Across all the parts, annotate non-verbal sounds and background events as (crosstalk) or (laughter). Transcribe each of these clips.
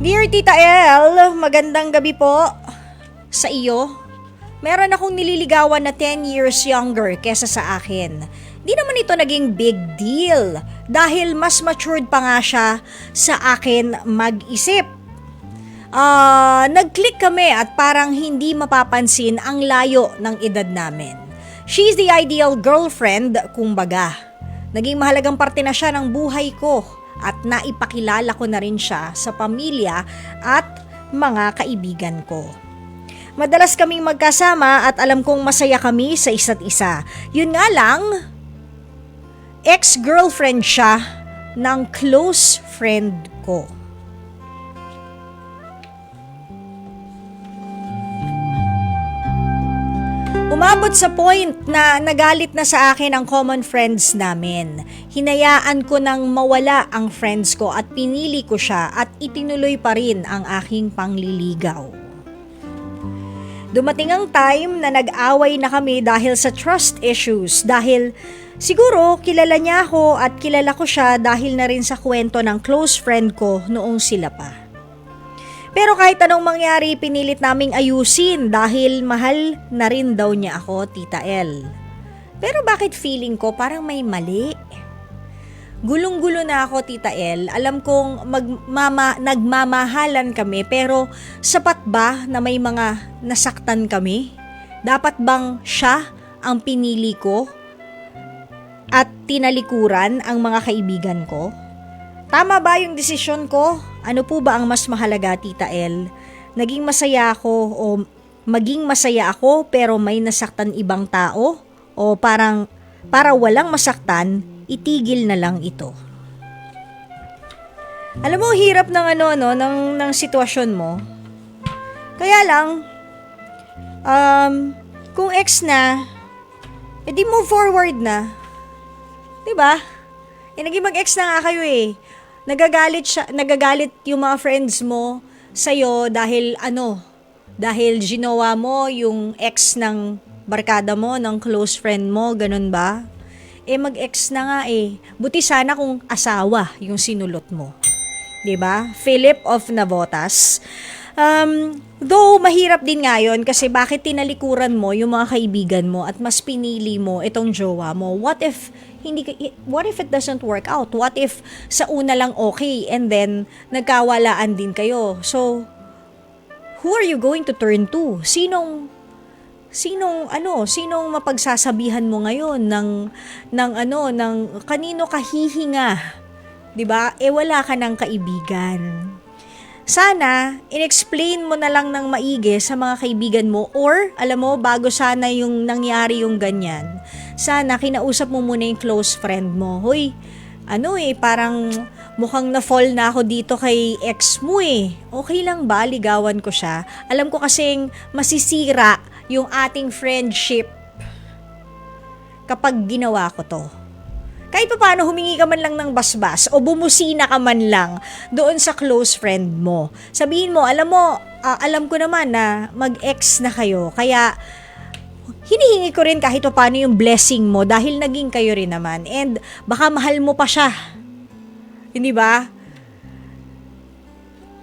Dear Tita El, magandang gabi po sa iyo. Meron akong nililigawan na 10 years younger kesa sa akin. Di naman ito naging big deal dahil mas matured pa nga siya sa akin mag-isip. Ah, nag-click kami at parang hindi mapapansin ang layo ng edad namin. She's the ideal girlfriend, kumbaga. Naging mahalagang parte na siya ng buhay ko at naipakilala ko na rin siya sa pamilya at mga kaibigan ko. Madalas kaming magkasama at alam kong masaya kami sa isa't isa. Yun nga lang, ex-girlfriend siya ng close friend ko. Umabot sa point na nagalit na sa akin ang common friends namin. Hinayaan ko nang mawala ang friends ko at pinili ko siya at itinuloy pa rin ang aking pangliligaw. Dumating ang time na nag-away na kami dahil sa trust issues dahil siguro kilala niya ako at kilala ko siya dahil na rin sa kwento ng close friend ko noong sila pa. Pero kahit anong mangyari, pinilit naming ayusin dahil mahal na rin daw niya ako, Tita El. Pero bakit feeling ko parang may mali? Gulong-gulo na ako, Tita El. Alam kong magmama, nagmamahalan kami pero sapat ba na may mga nasaktan kami? Dapat bang siya ang pinili ko at tinalikuran ang mga kaibigan ko? Tama ba yung desisyon ko? Ano po ba ang mas mahalaga, Tita El? Naging masaya ako o maging masaya ako pero may nasaktan ibang tao? O parang para walang masaktan, itigil na lang ito. Alam mo, hirap ng ano, no, ng, ng sitwasyon mo. Kaya lang, um, kung ex na, edi move forward na. 'Di ba? Eh, naging mag-ex na nga kayo eh. Nagagalit siya, nagagalit yung mga friends mo sa'yo dahil ano, dahil ginawa mo yung ex ng barkada mo, ng close friend mo, ganun ba? Eh mag-ex na nga eh. Buti sana kung asawa yung sinulot mo. 'Di ba? Philip of Navotas. Um, though mahirap din ngayon kasi bakit tinalikuran mo yung mga kaibigan mo at mas pinili mo itong jowa mo? What if hindi what if it doesn't work out? What if sa una lang okay and then nagkawalaan din kayo? So who are you going to turn to? Sinong sinong ano, sinong mapagsasabihan mo ngayon ng ng ano, ng kanino ka hihinga? 'Di ba? Eh wala ka ng kaibigan. Sana, inexplain mo na lang ng maigi sa mga kaibigan mo or, alam mo, bago sana yung nangyari yung ganyan, sana kinausap mo muna yung close friend mo. Hoy, ano eh, parang mukhang na-fall na ako dito kay ex mo eh. Okay lang ba, ligawan ko siya? Alam ko kasing masisira yung ating friendship kapag ginawa ko to kahit pa paano humingi ka man lang ng basbas o bumusina ka man lang doon sa close friend mo. Sabihin mo, alam mo, ah, alam ko naman na mag-ex na kayo, kaya hinihingi ko rin kahit pa paano yung blessing mo dahil naging kayo rin naman. And baka mahal mo pa siya. Hindi ba?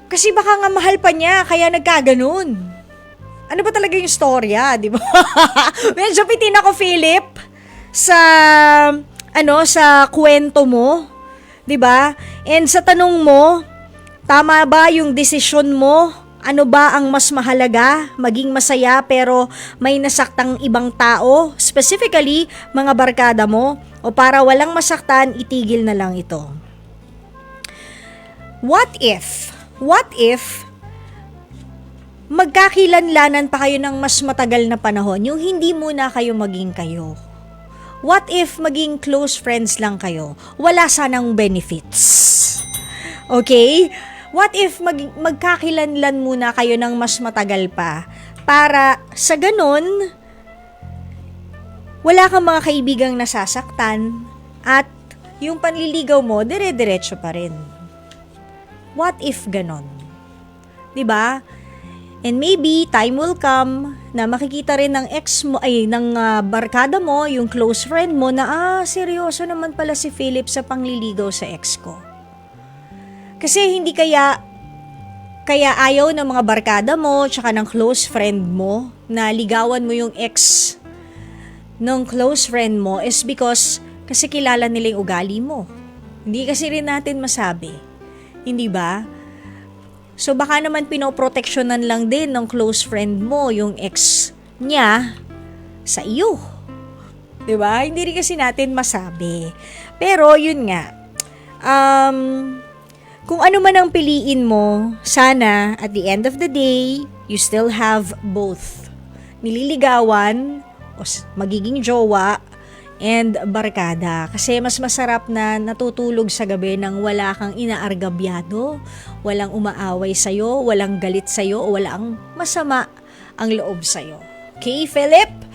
Kasi baka nga mahal pa niya, kaya nagkaganon. Ano ba talaga yung storya, di ba? (laughs) Medyo pitin ako, Philip, sa ano sa kwento mo, 'di ba? And sa tanong mo, tama ba yung desisyon mo? Ano ba ang mas mahalaga? Maging masaya pero may nasaktang ibang tao, specifically mga barkada mo, o para walang masaktan, itigil na lang ito. What if? What if magkakilanlanan pa kayo ng mas matagal na panahon, yung hindi muna kayo maging kayo? What if maging close friends lang kayo? Wala sanang benefits. Okay? What if mag magkakilanlan muna kayo ng mas matagal pa? Para sa ganun, wala kang mga kaibigang nasasaktan at yung panliligaw mo, dire-diretso pa rin. What if ganon? 'Di ba? And maybe time will come na makikita rin ng ex mo ay ng ah, barkada mo, yung close friend mo na ah seryoso naman pala si Philip sa pangliligaw sa ex ko. Kasi hindi kaya kaya ayaw ng mga barkada mo tsaka ng close friend mo na ligawan mo yung ex ng close friend mo is because kasi kilala nila yung ugali mo. Hindi kasi rin natin masabi. Hindi ba? So baka naman pinoproteksyonan lang din ng close friend mo yung ex niya sa iyo. 'Di ba? Hindi rin kasi natin masabi. Pero yun nga. Um kung ano man ang piliin mo, sana at the end of the day, you still have both. Nililigawan o magiging jowa and barkada. Kasi mas masarap na natutulog sa gabi nang wala kang inaargabyado, walang umaaway sa'yo, walang galit sa'yo, o walang masama ang loob sa'yo. Okay, Philip?